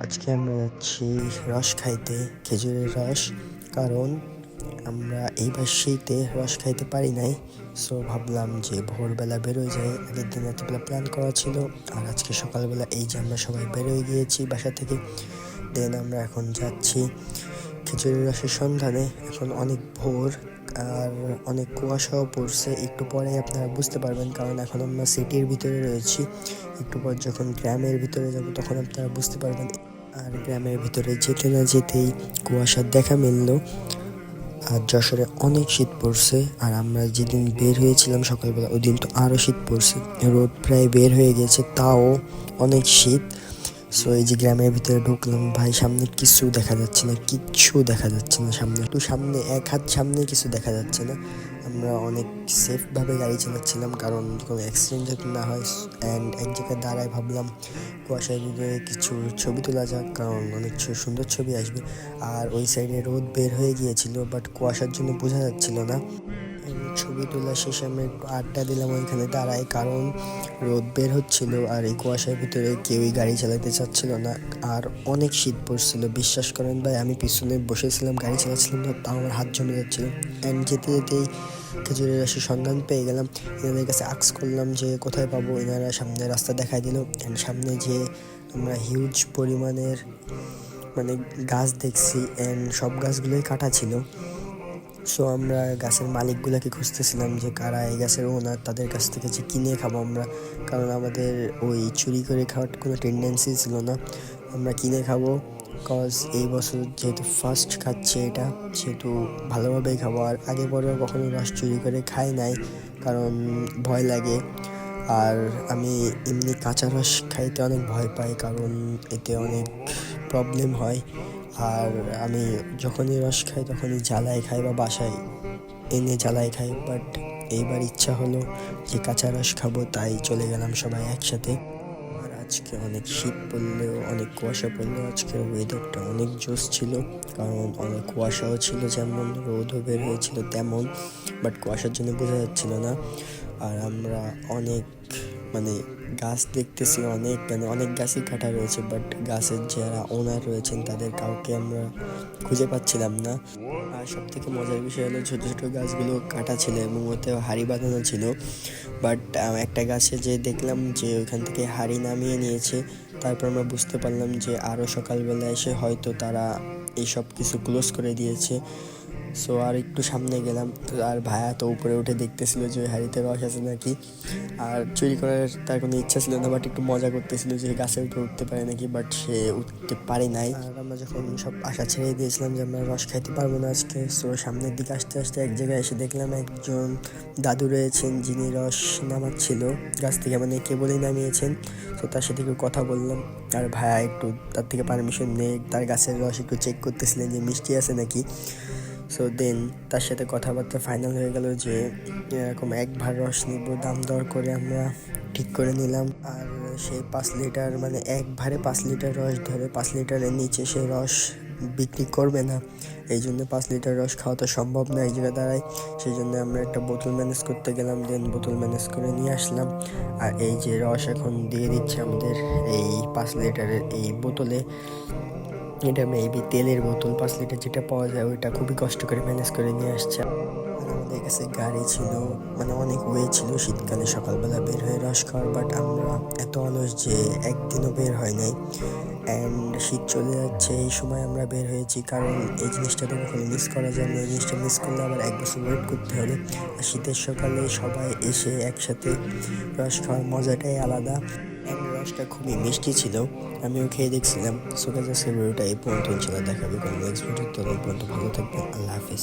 আজকে আমরা যাচ্ছি রস খাইতে, খেজুরের রস। কারণ আমরা এইবার শীতে রস খাইতে পারি নাই। সো ভাবলাম যে ভোরবেলা বেরোয় যাই। আগের দিন রাত্রিবেলা প্ল্যান করা ছিল। আর আজকে সকালবেলা এই যে আমরা সবাই বেরোয় গিয়েছি বাসা থেকে। দেন আমরা এখন যাচ্ছি খেজুরের রসের সন্ধানে। এখন অনেক ভোর। আর অনেক কুয়াশাও পড়ছে। একটু পরে আপনারা বুঝতে পারবেন, কারণ এখন আমরা সিটির ভিতরে রয়েছি। একটু পর যখন গ্রামের ভিতরে যাব, তখন আপনারা বুঝতে পারবেন, আর গ্রামের ভিতরে যেতে না যেতেই কুয়াশার দেখা মিললো। আর যশোরে অনেক শীত পড়ছে, আর আমরা যেদিন বের হয়েছিলাম সকালবেলা ওই দিন তো আরও শীত পড়ছে। রোদ প্রায় বের হয়ে গেছে, তাও অনেক শীত। সো এই যে গ্রামের ভিতরে ঢুকলাম, ভাই, সামনে কিছু দেখা যাচ্ছে না, কিচ্ছু দেখা যাচ্ছে না সামনে। একটু সামনে এক হাত সামনে কিছু দেখা যাচ্ছে না। আমরা অনেক সেফভাবে গাড়ি চালাচ্ছিলাম, কারণ কোনো অ্যাক্সিডেন্ট যাতে না হয় অ্যান্ড এক জায়গায় দাঁড়ায় ভাবলাম, কুয়াশার ভিতরে কিছু ছবি তোলা যাক, কারণ অনেক সুন্দর ছবি আসবে। আর ওই সাইডে রোদ বের হয়ে গিয়েছিল বাট কুয়াশার জন্য বোঝা যাচ্ছিল না। ছবি তোলা শেষে আমরা একটু আড্ডা দিলাম ওইখানে দাঁড়ায়, কারণ রোদ বের হচ্ছিল আর এই কুয়াশার ভিতরে কেউই গাড়ি চালাতে চাচ্ছিল না। আর অনেক শীত পড়ছিল, বিশ্বাস করেন ভাই, আমি পিছনে বসেছিলাম, গাড়ি চালাচ্ছিলাম না তাও আমার হাত জমে যাচ্ছিল। অ্যান্ড যেতে যেতেই খেজুরের রসের সন্ধান পেয়ে গেলাম। এনাদের কাছে আক্স করলাম যে কোথায় পাবো, এনারা সামনে রাস্তা দেখাই দিল। অ্যান্ড সামনে যে আমরা হিউজ পরিমাণের মানে গাছ দেখছি অ্যান্ড সব গাছগুলোই কাটা ছিল। সো আমরা গাছের মালিকগুলোকে খুঁজতেছিলাম যে কারা এই গাছের ওনার তাদের কাছ থেকে যে কিনে খাব আমরা। কারণ আমাদের ওই চুরি করে খাওয়ার কোনো টেন্ডেন্সি ছিল না। আমরা কিনে খাব কজ এই বছর যেহেতু ফার্স্ট খাচ্ছে এটা, সেহেতু ভালোভাবেই খাব। আর আগে পরেও কখনো রস চুরি করে খাই নাই, কারণ ভয় লাগে। আর আমি এমনি কাঁচা রস খাইতে অনেক ভয় পাই, কারণ এতে অনেক প্রবলেম হয়। আর আমি যখনই রস খাই, তখনই জ্বালায় খাই বা বাসায় এনে জ্বালায় খাই। বাট এইবার ইচ্ছা হলো যে কাঁচা রস খাব, তাই চলে গেলাম সবাই একসাথে। আর আজকে অনেক শীত পড়লেও, অনেক কুয়াশা পড়লেও আজকের ওয়েদারটা অনেক জোস ছিল। কারণ অনেক কুয়াশাও ছিল, যেমন রোদও বের হয়েছিল তেমন। বাট কুয়াশার জন্য বোঝা যাচ্ছিল না। আর আমরা অনেক মানে গাছ দেখতেছি অনেক মানে অনেক গাছই কাটা রয়েছে বাট গাছের যারা ওনার রয়েছেন তাদের কাউকে আমরা খুঁজে পাচ্ছিলাম না। আর সব থেকে মজার বিষয় হলো ছোটো ছোটো গাছগুলো কাটা ছিল এবং ওতে হাড়ি বাঁধানো ছিল। বাট একটা গাছে যে দেখলাম যে ওইখান থেকে হাড়ি নামিয়ে নিয়েছে, তারপর আমরা বুঝতে পারলাম যে আরও সকালবেলা এসে হয়তো তারা এইসব কিছু ক্লোজ করে দিয়েছে। সো আর একটু সামনে গেলাম। তো আর ভায়া তো উপরে উঠে দেখতেছিল যে হাড়িতে রস আছে নাকি। আর চুরি করার তার কোনো ইচ্ছা ছিল না বাট একটু মজা করতেছিল যে গাছের উপরে উঠতে পারে নাকি বাট সে উঠতে পারে নাই। আর আমরা যখন সব আশা ছেড়ে দিয়েছিলাম যে আমরা রস খাইতে পারব না আজকে সো সামনের দিকে আসতে আসতে এক জায়গায় এসে দেখলাম একজন দাদু রয়েছেন যিনি রস নামাচ্ছিল। গাছ থেকে মানে কেবলই নামিয়েছেন। তো তার সাথে একটু কথা বললাম। আর ভায়া একটু তার থেকে পারমিশন নিয়ে তার গাছের রস একটু চেক করতেছিলেন যে মিষ্টি আছে নাকি। সো দেন তার সাথে কথাবার্তা ফাইনাল হয়ে গেল যে, এরকম এক ভার রস নিব, দাম দর করে আমরা ঠিক করে নিলাম। আর সেই পাঁচ লিটার মানে এক ভারে পাঁচ লিটার রস ধরে পাঁচ লিটারের নিচে সে রস বিক্রি করবে না। এই জন্য পাঁচ লিটার রস খাওয়া তো সম্ভব না, এই জায়গায় দাঁড়ায়। সেই জন্য আমরা একটা বোতল ম্যানেজ করতে গেলাম দেন বোতল ম্যানেজ করে নিয়ে আসলাম। আর এই যে রস এখন দিয়ে দিচ্ছে আমাদের এই পাঁচ লিটারের এই বোতলে। এটা মেবি তেলের বোতল পাঁচ লিটার যেটা পাওয়া যায়, ওইটা খুবই কষ্ট করে ম্যানেজ করে নিয়ে আসছে। আমাদের কাছে গাড়ি ছিল মানে অনেক ওয়ে ছিল, শীতকালে সকালবেলা বের হয়ে রস খাওয়ার বাট আমরা এত অলস যে একদিনও বের হয় নাই। অ্যান্ড শীত চলে যাচ্ছে, এই সময় আমরা বের হয়েছি, কারণ এই জিনিসটা তো কখনো মিস করা যায় না এই জিনিসটা মিস করলে আবার এক বছর ওয়েট করতে হবে। আর শীতের সকালে সবাই এসে একসাথে রস খাওয়ার মজাটাই আলাদা। অ্যান্ড রসটা খুবই মিষ্টি ছিল। আমিও খেয়ে দেখছিলাম। সো গাছ এই পর্যন্ত ইনশাল্লাহ দেখাবে কোনো নেক্সট পর্যন্ত ভালো থাকবেন। আল্লাহ হাফিজ।